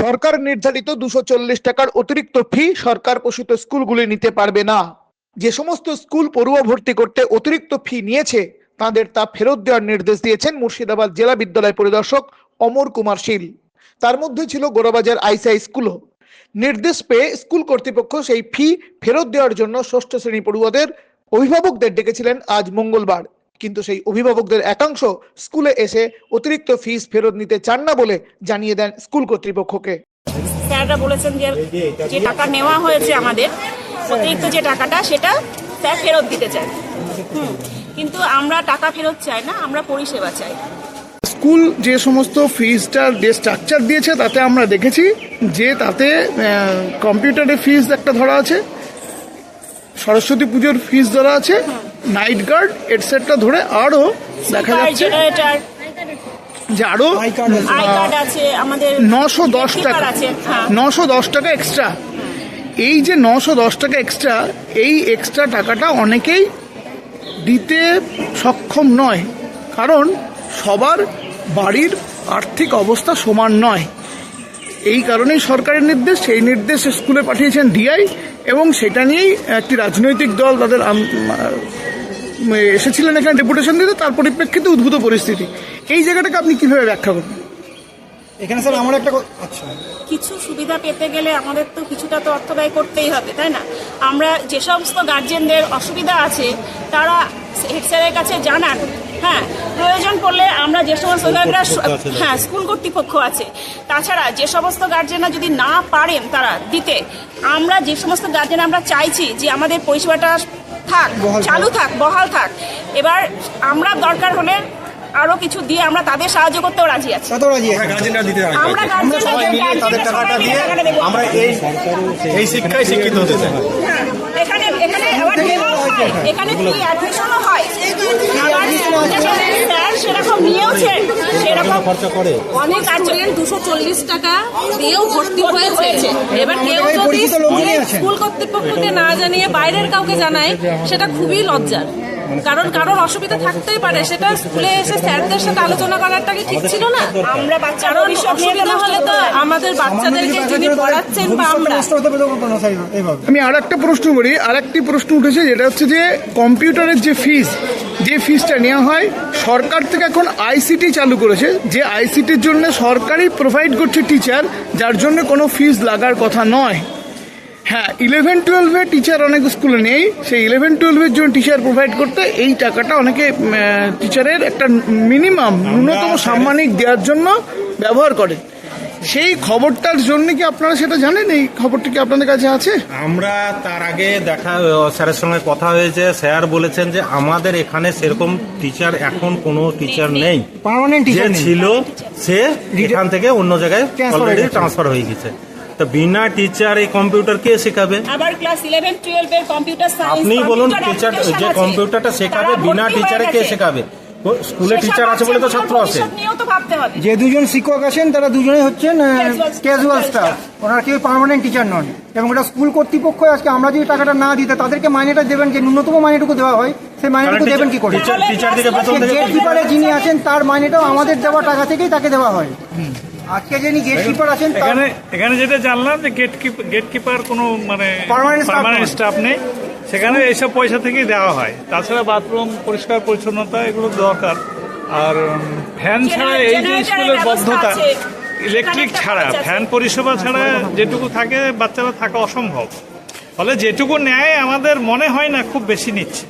সরকার নির্ধারিত দুশো চল্লিশ টাকার অতিরিক্ত ফি সরকার পোষিত স্কুলগুলি নিতে পারবে না। যে সমস্ত স্কুল পড়ুয়া ভর্তি করতে অতিরিক্ত ফি নিয়েছে, তাদের তা ফেরত দেওয়ার নির্দেশ দিয়েছেন মুর্শিদাবাদ জেলা বিদ্যালয় পরিদর্শক অমর কুমার শীল। তার মধ্যে ছিল গোরাবাজার আইসিআই স্কুলও। নির্দেশ পেয়ে স্কুল কর্তৃপক্ষ সেই ফি ফেরত দেওয়ার জন্য ষষ্ঠ শ্রেণি পড়ুয়াদের অভিভাবকদের ডেকেছিলেন আজ মঙ্গলবার। কিন্তু সেই অভিভাবকদের একাংশ স্কুলে এসে অতিরিক্ত ফিস ফেরত নিতে চান না বলে জানিয়ে দেন স্কুল কর্তৃপক্ষকে। স্যাররা বলেছেন যে যে টাকা নেওয়া হয়েছে আমাদের অতিরিক্ত যে টাকাটা সেটা স্যার ফেরত দিতে চায়। কিন্তু আমরা টাকা ফেরত চাই না আমরা পরিষেবা চাই। স্কুল যে সমস্ত ফিজটার যে স্ট্রাকচার দিয়েছে তাতে আমরা দেখেছি যে তাতে কম্পিউটারের ফিজ একটা ধরা আছে সরস্বতী পুজোর ফিজ ধরা আছে নাইট গার্ড এটসেট্রা ধরে আরও দেখা যাচ্ছে যে আরও আই কার্ড আছে। আমাদের নশো দশ টাকা। হ্যাঁ। নশো দশ টাকা এক্সট্রা এই যে নশো দশ টাকা এক্সট্রা এই এক্সট্রা টাকাটা অনেকেই দিতে সক্ষম নয়। কারণ সবার বাড়ির আর্থিক অবস্থা সমান নয়। এই কারণেই সরকারের নির্দেশ সেই নির্দেশ স্কুলে পাঠিয়েছেন ডিআই এবং সেটা নিয়েই একটি রাজনৈতিক দল তাদের এসেছিলেন এখানে ডেপুটেশন দিতে তার পরিপ্রেক্ষিতে উদ্ভূত পরিস্থিতি। এই জায়গাটাকে আপনি কীভাবে ব্যাখ্যা করবেন? এখানে স্যার আমার একটা আচ্ছা। কিছু সুবিধা পেতে গেলে আমাদের তো কিছুটা তো অর্থ ব্যয় করতেই হবে তাই না? আমরা যে সমস্ত গার্জেনদের অসুবিধা আছে তারা হেড স্যারের কাছে জানান। হ্যাঁ প্রয়োজন পড়লে আমরা যে সমস্ত হ্যাঁ স্কুল কর্তৃপক্ষ আছে। তাছাড়া যে সমস্ত গার্জেনরা যদি না পারেন তারা দিতে আমরা যে সমস্ত গার্জেন আমরা চাইছি যে আমাদের পরিষেবাটা থাক বহাল থাক। চালু থাক বহাল থাক। এবার আমরা দরকার হলে আরও কিছু দিয়ে আমরা তাদের সাহায্য করতেও রাজি আছি। কত রাজি আছে? গার্জেনরা দিতে রাজি আমরা সবাই মিলে তাদের টাকাটা দিয়ে আমরা এই এই শিক্ষায় শিক্ষিত হতে চাই। এখানে এখানে আবার হয়। এখানে কি অ্যাডমিশনও হয়? সেরকম নিয়েওছেন সেরকম খরচা করে? অনেক স্টুডেন্ট দুশো চল্লিশ টাকা দিয়েও ভর্তি হয়েছে। এবার কেউ যদি পরিচিত লোকজনই আছেন। স্কুল কর্তৃপক্ষকে না জানিয়ে বাইরের কাউকে জানায় সেটা খুবই লজ্জার। কারণ কারোর অসুবিধা থাকতেই পারে সেটা স্কুলে এসে স্যারদের সাথে আলোচনা করাটা কি ঠিক ছিল না? আমরা বাচ্চারা অসুবিধা হলে তো আমাদের বাচ্চাদেরকে যিনি পড়াচ্ছেন বা আমরা আমি আর একটা প্রশ্ন করি আর একটি প্রশ্ন উঠেছে যেটা হচ্ছে যে কম্পিউটারের যে ফিজ যে ফিজটা নেওয়া হয় সরকার থেকে এখন আইসিটি চালু করেছে যে আইসিটির জন্য সরকারই প্রোভাইড করছে টিচার যার জন্য কোনো ফিজ লাগার কথা নয়। হ্যাঁ ইলেভেন টুয়েলভে টিচার অনেক স্কুলে নেই সেই ইলেভেন টুয়েলভের জন্য টিচার প্রোভাইড করতে এই টাকাটা অনেকে টিচারের একটা মিনিমাম ন্যূনতম সাম্মানিক দেওয়ার জন্য ব্যবহার করে। সেই খবরটার জন্য কি আপনারা সেটা জানেন? এই খবরটি কি আপনাদের কাছে আছে? আমরা তার আগে দেখা স্যারের সঙ্গে কথা হয়েছে। স্যার বলেছেন যে আমাদের এখানে সেরকম টিচার এখন কোনো টিচার নেই। পার্মানেন্ট টিচার ছিল সে এখান থেকে অন্য জায়গায় অলরেডি ট্রান্সফার হয়ে গেছে। তো বিনা টিচার এই কম্পিউটার কে শেখাবে? আবার ক্লাস ইলেভেন টুয়েলভ এর কম্পিউটার সায়েন্স আপনি বলুন টিচার যে কম্পিউটারটা শেখাবে বিনা টিচারে কে শেখাবে? স্কুলে টিচার আছে বলে তো ছাত্র আছে। নিয়েও তো ভাবতে হবে। যে দুজন শিক্ষক আছেন তারা দুজনেই হচ্ছেন. ক্যাজুয়াল স্টাফ ওনারা কেউ পার্মানেন্ট টিচার নন। এবং এটা স্কুল কর্তৃপক্ষ আজকে আমরা যদি টাকাটা না দিতে তাদেরকে মাইনেটা দেবেন যে ন্যূনতম মাইনেটুকু দেওয়া হয় সেই মাইনেটুকু দেবেন কি করে? গেট কিপারে যিনি আছেন তার মাইনেটাও আমাদের দেওয়া টাকা থেকেই তাকে দেওয়া হয়। আজকে যিনি গেট কিপার আছেন এখানে এখানে যেটা জানলাম যে গেট গেট কিপার কোনো মানে পার্মানেন্ট। স্টাফ নেই। সেখানে এইসব পয়সা থেকেই দেওয়া হয়। তাছাড়া বাথরুম পরিষ্কার পরিচ্ছন্নতা এগুলো দরকার। আর ফ্যান ছাড়া এই যে স্কুলের বদ্ধতা ইলেকট্রিক ছাড়া। ফ্যান পরিষেবা ছাড়া যেটুকু থাকে বাচ্চারা থাকা অসম্ভব। ফলে যেটুকু নেয় আমাদের মনে হয় না খুব বেশি নিচ্ছে।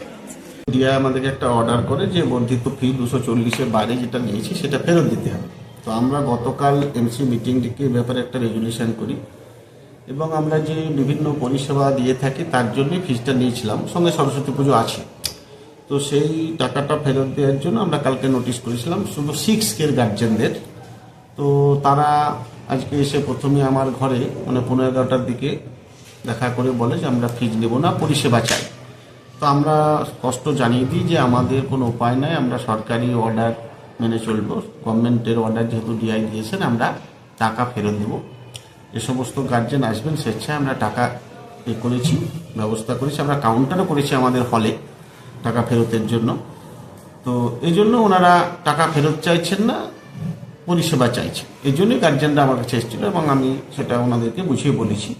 ডিআই আমাদেরকে একটা অর্ডার করে যে বর্ধিত ফি দুশো চল্লিশের বাইরে যেটা নিয়েছি সেটা ফেরত দিতে হবে। তো আমরা গতকাল এমসি মিটিং ডেকে ব্যাপারে একটা রেজলিউশন করি। এবং আমরা যে বিভিন্ন পরিষেবা দিয়ে থাকি, তার জন্য ফিজটা নিয়েছিলাম। সঙ্গে সরস্বতী পুজো আছে। তো সেই টাকাটা ফেরত দেওয়ার জন্য আমরা কালকে নোটিশ করেছিলাম, শুধু সিক্স কের গার্জেনদের তো তারা আজকে এসে প্রথমে আমার ঘরে মানে পনেরো এগারোটার দিকে দেখা করে বলে যে আমরা ফিজ নেব না, পরিষেবা চাই। তো আমরা স্পষ্ট জানিয়ে দিই যে আমাদের কোনো উপায় নাই, আমরা সরকারি অর্ডার মেনে চলব। গভর্নমেন্টের অর্ডার যেহেতু ডিআই দিয়েছেন, আমরা টাকা ফেরত দেব। যে সমস্ত গার্জেন আসবেন, স্বেচ্ছায় আমরা টাকা এ করেছি, ব্যবস্থা করেছি, আমরা কাউন্টারও করেছি আমাদের হলে টাকা ফেরতের জন্য। তো এই জন্য ওনারা টাকা ফেরত চাইছেন না, পরিষেবা চাইছে এই জন্যই গার্জেনরা আমার কাছে এসেছিল এবং আমি সেটা ওনাদেরকে বুঝিয়ে বলেছি।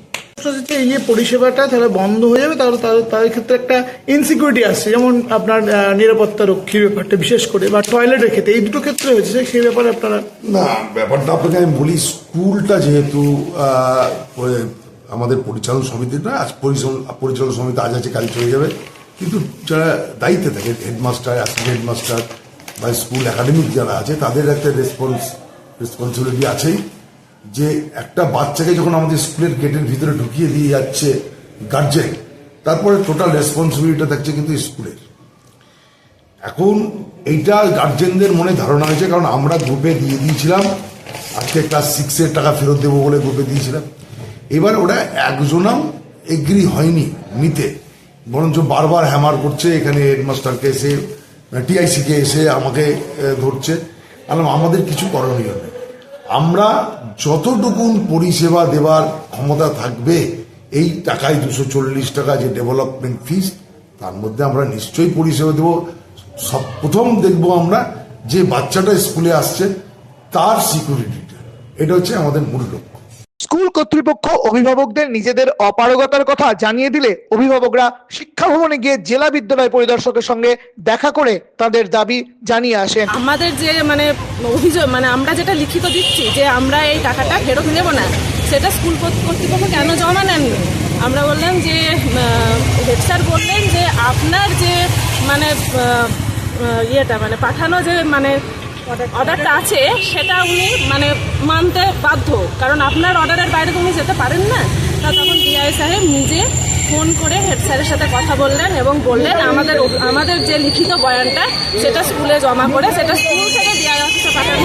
হচ্ছে এই যে পরিষেবাটা তাহলে বন্ধ হয়ে যাবে, তাহলে তাদের ক্ষেত্রে একটা ইনসিকিউরিটি আসছে। যেমন আপনার নিরাপত্তা রক্ষীর ব্যাপারটা বিশেষ করে, বা টয়লেটের ক্ষেত্রে, এই দুটো ক্ষেত্রে হয়েছে, সেই ব্যাপারে আপনারা না, ব্যাপারটা আপনাকে আমি বলি, স্কুলটা যেহেতু আমাদের পরিচালন সমিতির না, আজ পরিচালন পরিচালন সমিতি আজ আছে, কাল চলে যাবে। কিন্তু যারা দায়িত্বে থাকে হেডমাস্টার অ্যাসিস্ট্যান্ট হেডমাস্টার বা স্কুল একাডেমিক যারা আছে, তাদের একটা রেসপন্স রেসপন্সিবিলিটি আছেই। যে একটা বাচ্চাকে যখন আমাদের স্কুলের গেটের ভিতরে ঢুকিয়ে দিয়ে যাচ্ছে গার্জেন তারপরে টোটাল রেসপন্সিবিলিটি থাকছে কিন্তু স্কুলের। এখন এইটা গার্জেনদের মনে ধারণা হয়েছে, কারণ আমরা গ্রুপে দিয়ে দিয়েছিলাম, আজকে ক্লাস সিক্সের টাকা ফেরত দেবো বলে গ্রুপে দিয়েছিলাম। এবার ওরা একজনাও এগ্রি হয়নি নিতে, বরঞ্চ বারবার হ্যামার করছে, এখানে হেডমাস্টারকে এসে টিআইসিকে এসে আমাকে ধরছে। বললাম আমাদের কিছু করণীয় নেই। আমরা যতটুকুন পরিষেবা দেওয়ার ক্ষমতা থাকবে, এই টাকায় দুশো চল্লিশ টাকা যে ডেভেলপমেন্ট ফিস তার মধ্যে আমরা নিশ্চয়ই পরিষেবা দেব। সব প্রথম দেখব আমরা যে বাচ্চাটা স্কুলে আসছে, তার সিকিউরিটিটা এটা হচ্ছে আমাদের মূল লক্ষ্য। স্কুল কর্তৃপক্ষ অভিভাবকদের নিজেদের অপারগতার কথা জানিয়ে দিলে অভিভাবকরা শিক্ষা ভবনে গিয়ে জেলা বিদ্যালয় পরিদর্শকের সঙ্গে দেখা করে তাদের দাবি জানিয়ে আসেন আমাদের যে মানে অভিযোগ মানে আমরা যেটা লিখিত দিচ্ছি যে আমরা এই টাকাটা ফেরত নেব না, সেটা স্কুল কর্তৃপক্ষ কেন জমা নেননি? আমরা বললাম যে হেড স্যার বললেন যে আপনার যে মানে ইয়েটা মানে পাঠানো যে মানে অর্ডারটা আছে, সেটা উনি মানে মানতে বাধ্য। কারণ আপনার অর্ডারের বাইরে তো উনি যেতে পারেন না। তা তখন ডিআই সাহেব নিজে ফোন করে হেড স্যারের সাথে কথা বললেন এবং বললেন, আমাদের আমাদের যে লিখিত বয়ানটা, সেটা স্কুলে জমা করে, সেটা স্কুল থেকে ডিআই অফিসে পাঠানো